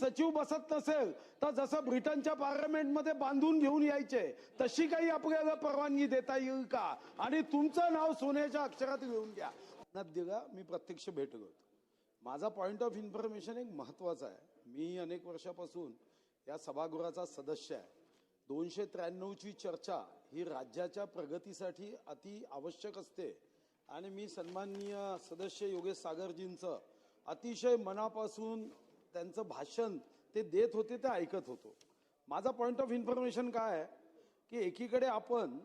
सचिव बसत नसेल तर जसं ब्रिटनच्या पार्लमेंटमध्ये बांधून घेऊन यायचे तशी काही आपल्याला परवानगी देता येईल का? आणि तुमचं नाव सोन्याच्या अक्षरात लिहून घ्या. दिला मी प्रत्यक्ष भेटलो होतो माझा पॉईंट ऑफ इन्फॉर्मेशन एक महत्त्वाचा आहे. मी अनेक वर्षापासून या सभागृहाचा सदस्य आहे. दोनशे त्र्याण्णवची चर्चा ही राज्याच्या प्रगतीसाठी अति आवश्यक असते. आणि मी सन्माननीय सदस्य योगेश सागरजींचं अतिशय मनापासून त्यांचं भाषण ते देत होते ते ऐकत होतो. माझा पॉइंट ऑफ इन्फॉर्मेशन काय आहे? की एकीकडे आपण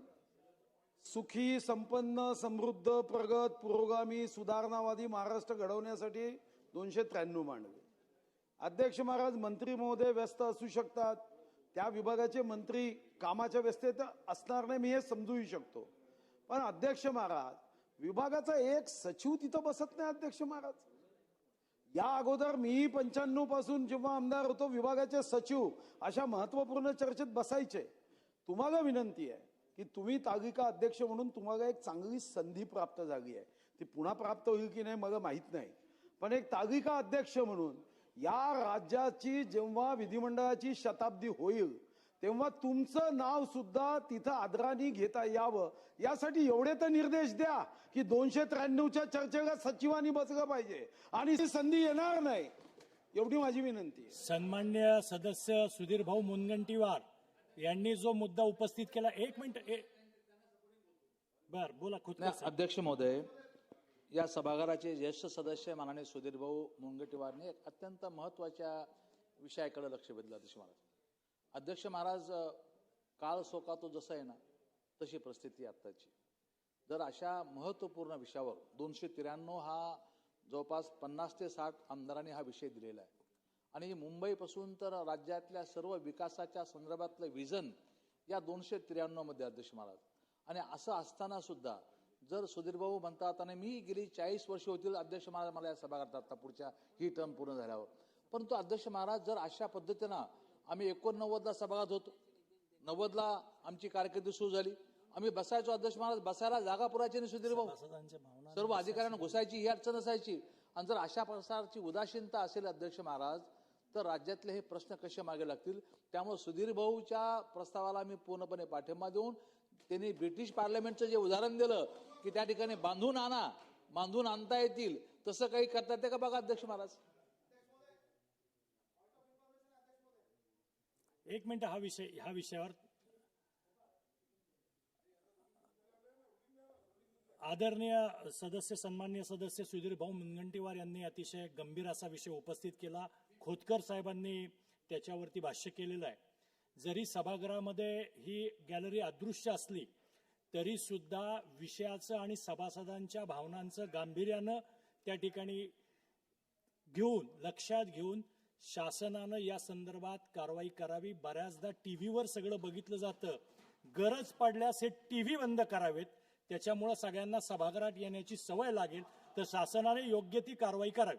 सुखी संपन्न समृद्ध प्रगत पुरोगामी सुधारणावादी महाराष्ट्र घडवण्यासाठी दोनशे त्र्याण्णव मांडले. अध्यक्ष महाराज मंत्री महोदय व्यस्त असू शकतात. त्या विभागाचे मंत्री कामाच्या व्यस्तेत असणार नाही मी हे समजूही शकतो. पण अध्यक्ष महाराज विभागाचा एक सचिव तिथं बसत नाही अध्यक्ष महाराज. या अगोदर मी पंच्याण्णवपासून जेव्हा आमदार होतो विभागाचे सचिव अशा महत्त्वपूर्ण चर्चेत बसायचे. तुम्हाला विनंती आहे की तुम्ही तागिका अध्यक्ष म्हणून तुम्हाला एक चांगली संधी प्राप्त झाली आहे. ती पुन्हा प्राप्त होईल की नाही मला माहीत नाही. पण एक तागिका अध्यक्ष म्हणून या राज्याची जेव्हा विधिमंडळाची शताब्दी होईल तेव्हा तुमचं नाव सुद्धा तिथं आदराने घेता यावं. यासाठी एवढे तर निर्देश द्या की दोनशे त्र्याण्णवच्या चर्चेला सचिवांनी बसलं पाहिजे. आणि ती संधी येणार नाही. एवढी माझी विनंती आहे. सन्मान्य सदस्य सुधीर भाऊ मुनगंटीवार यांनी जो मुद्दा उपस्थित केला एक मिनिट ए- बर बोला खुद अध्यक्ष महोदय या सभागृहाचे ज्येष्ठ सदस्य माननीय सुधीर भाऊ मुनगंटीवारने अत्यंत महत्त्वाच्या विषयाकडे लक्ष वेधलं अध्यक्ष महाराज अध्यक्ष महाराज काळ सोका तो जसा आहे ना तशी परिस्थिती आत्ताची. जर अशा महत्त्वपूर्ण विषयावर दोनशे त्र्याण्णव हा जवळपास पन्नास ते साठ आमदारांनी हा विषय दिलेला आहे. आणि मुंबईपासून तर राज्यातल्या सर्व विकासाच्या संदर्भातलं विजन या दोनशे त्र्याण्णवमध्ये अध्यक्ष महाराज. आणि असं असताना सुद्धा जर सुधीरभाऊ म्हणतात आणि मी गेली चाळीस वर्ष होतील अध्यक्ष महाराज मला या सभा करतात आता पुढच्या ही टर्म पूर्ण झाल्यावर. परंतु अध्यक्ष महाराज जर अशा पद्धतीनं आम्ही एकोणनव्वदला सभागृहात होतो. नव्वदला आमची कारकिर्दी सुरू झाली. आम्ही बसायचो अध्यक्ष महाराज बसायला जागा पुरायची नाही सुधीर भाऊ. सर्व अधिकाऱ्यांना घुसायची ही अडचण असायची. आणि जर अशा प्रकारची उदासीनता असेल अध्यक्ष महाराज तर राज्यातले हे प्रश्न कसे मागे लागतील? त्यामुळे सुधीर भाऊच्या प्रस्तावाला मी पूर्णपणे पाठिंबा देऊन त्यांनी ब्रिटिश पार्लमेंटचं जे उदाहरण दिलं की त्या ठिकाणी बांधून आणा बांधून आणता येतील. तसं काही करता येते का बघा अध्यक्ष महाराज? एक मिनिट हा विषय ह्या विषयावर. आदरणीय सदस्य सन्मान्य सदस्य सुधीर भाऊ मुनगंटीवार यांनी अतिशय गंभीर असा विषय उपस्थित केला. खोतकर साहेबांनी त्याच्यावरती भाष्य केलेलं आहे. जरी सभागृहामध्ये ही गॅलरी अदृश्य असली तरी सुद्धा विषयाचं आणि सभासदांच्या भावनांचं गांभीर्यानं त्या ठिकाणी घेऊन लक्षात घेऊन शासनानं या संदर्भात कारवाई करावी. बऱ्याचदा टीव्हीवर सगळं बघितलं जातं. गरज पडल्यास हे टीव्ही बंद करावेत. त्याच्यामुळं सगळ्यांना सभागृहात येण्याची सवय लागेल. तर शासनाने योग्य ती कारवाई करावी.